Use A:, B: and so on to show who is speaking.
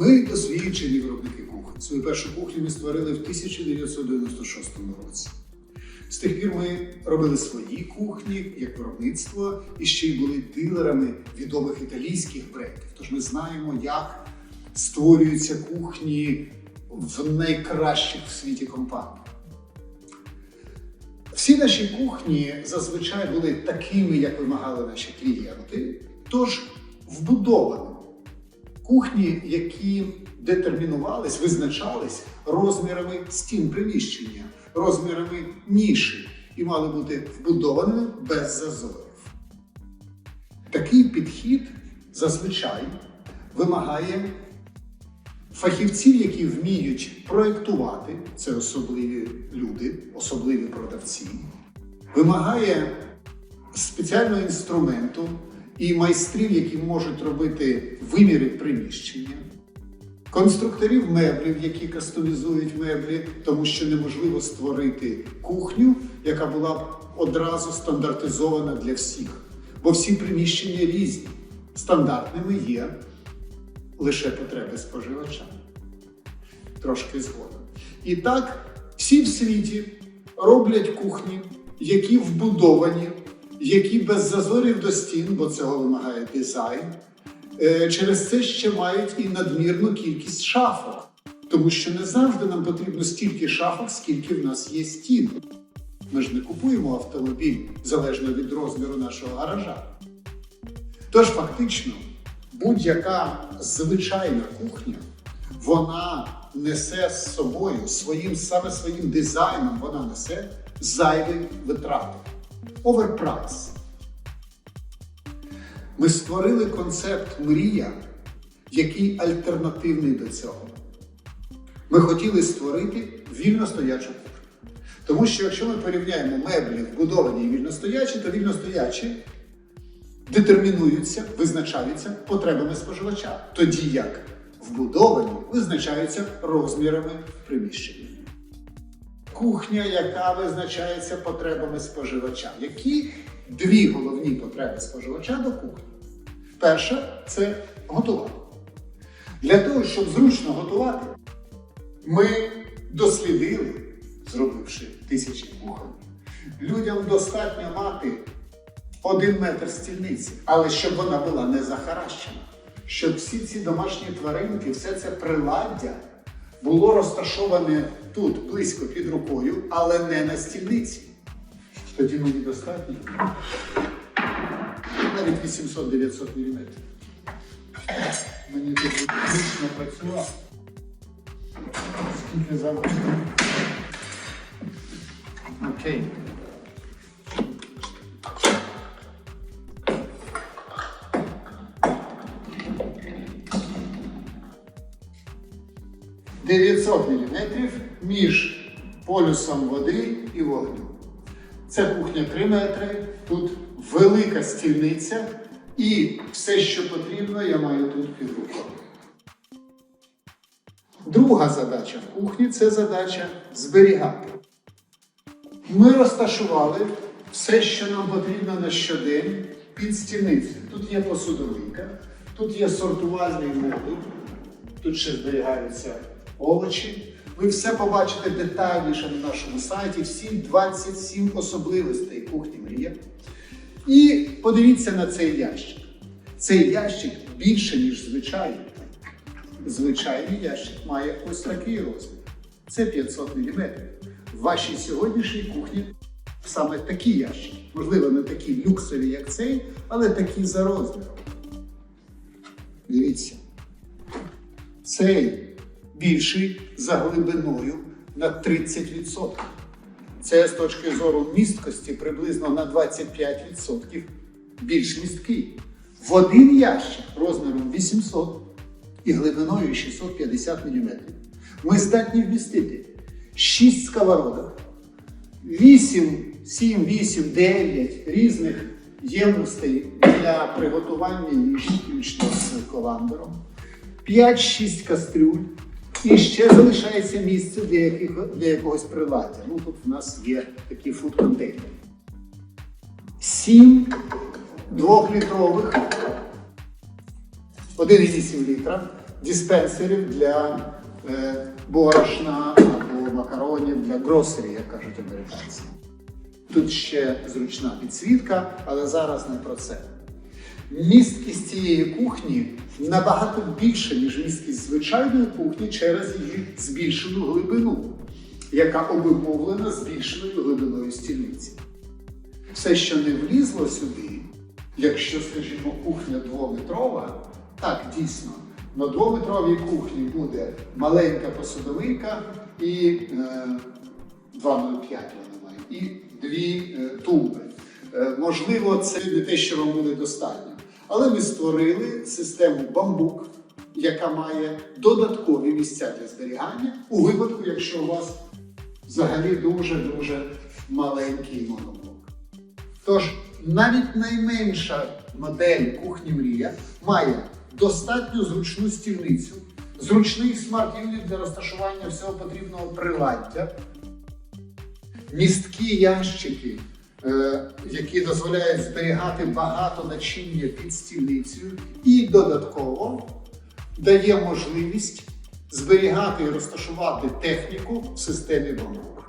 A: Ми досвідчені виробники кухонь. Свою першу кухню ми створили в 1996 році. З тих пір ми робили свої кухні як виробництво і ще й були дилерами відомих італійських брендів. Тож ми знаємо, як створюються кухні в найкращих в світі компаніях. Всі наші кухні зазвичай були такими, як вимагали наші клієнти, тож вбудованими. Кухні, які детермінувались, визначались розмірами стін приміщення, розмірами ніші і мали бути вбудованими без зазорів. Такий підхід зазвичай вимагає фахівців, які вміють проєктувати, це особливі люди, особливі продавці, вимагає спеціального інструменту і майстрів, які можуть робити виміри приміщення, конструкторів меблів, які кастомізують меблі, тому що неможливо створити кухню, яка була б одразу стандартизована для всіх. Бо всі приміщення різні. Стандартними є лише потреби споживача. Трошки згодом. І так, всі в світі роблять кухні, які вбудовані, які без зазорів до стін, бо цього вимагає дизайн. Е, Через це ще мають і надмірну кількість шафок, тому що не завжди нам потрібно стільки шафок, скільки в нас є стін. Ми ж не купуємо автомобіль залежно від розміру нашого гаража. Тож фактично, будь-яка звичайна кухня, вона несе з собою своїм саме своїм дизайном, вона несе зайві витрати. Оверпрайс. Ми створили концепт мрія, який альтернативний до цього. Ми хотіли створити вільностоячу кухню. Тому що якщо ми порівняємо меблі вбудовані і вільностоячі, то вільностоячі детермінуються, визначаються потребами споживача, тоді як вбудовані визначаються розмірами приміщення. Кухня, яка визначається потребами споживача. Які дві головні потреби споживача до кухні? Перша це готувати. Для того, щоб зручно готувати, ми дослідили, зробивши тисячі кухонь, людям достатньо мати один метр стільниці, але щоб вона була не захаращена, щоб всі ці домашні тваринки, все це приладдя було розташоване тут, близько під рукою, але не на стільниці. Тоді мені достатньо. Навіть 800-900 мм. Мені тут зручно працював. Скільки завжди. Окей. – 900 мм між полюсом води і вогню. Це кухня 3 метри, тут велика стільниця і все, що потрібно, я маю тут під рукою. Друга задача в кухні це задача зберігати. Ми розташували все, що нам потрібно на щодень під стільницею. Тут є посудовинка, тут є сортувальний модуль, тут ще зберігаються овочі. Ви все побачите детальніше на нашому сайті, всі 27 особливостей кухні Мрія. І подивіться на цей ящик. Цей ящик більше, ніж звичайний. Звичайний ящик має ось такий розмір. Це 500 мм. В вашій сьогоднішній кухні саме такі ящики. Можливо, не такі люксові, як цей, але такі за розміром. Дивіться. Цей більший за глибиною на 30%. Це з точки зору місткості приблизно на 25% більш місткий. В один ящик розміром 800 і глибиною 650 мм. Ми здатні вмістити 6 сковородок, 8, 7, 8, 9 різних ємностей для приготування їжі, включно з коламбером, 5-6 кастрюль. І ще залишається місце для, яких, для якогось приладдя. Ну тут в нас є такі фуд-контейнери. Сім двохлітрових 1,8 літра диспенсерів для е, борошна або макаронів для гросері, як кажуть американці. Тут ще зручна підсвітка, але зараз не про це. Місткість цієї кухні набагато більша, ніж місткість звичайної кухні через її збільшену глибину, яка обумовлена збільшеною глибиною стільниці. Все, що не влізло сюди, якщо, скажімо, кухня двометрова, так дійсно, на двометровій кухні буде маленька посудомийка і е, 2,05 вона має, і дві е, тумби. Е, можливо, це не те, що вам буде достатньо. Але ми створили систему бамбук, яка має додаткові місця для зберігання у випадку, якщо у вас взагалі дуже-дуже маленький моноблок. Тож навіть найменша модель кухні мрія має достатньо зручну стільницю, зручний смарт-юніт для розташування всього потрібного приладдя, місткі ящики, які дозволяють зберігати багато начиння під стільницею, і додатково дає можливість зберігати і розташувати техніку в системі бамбук.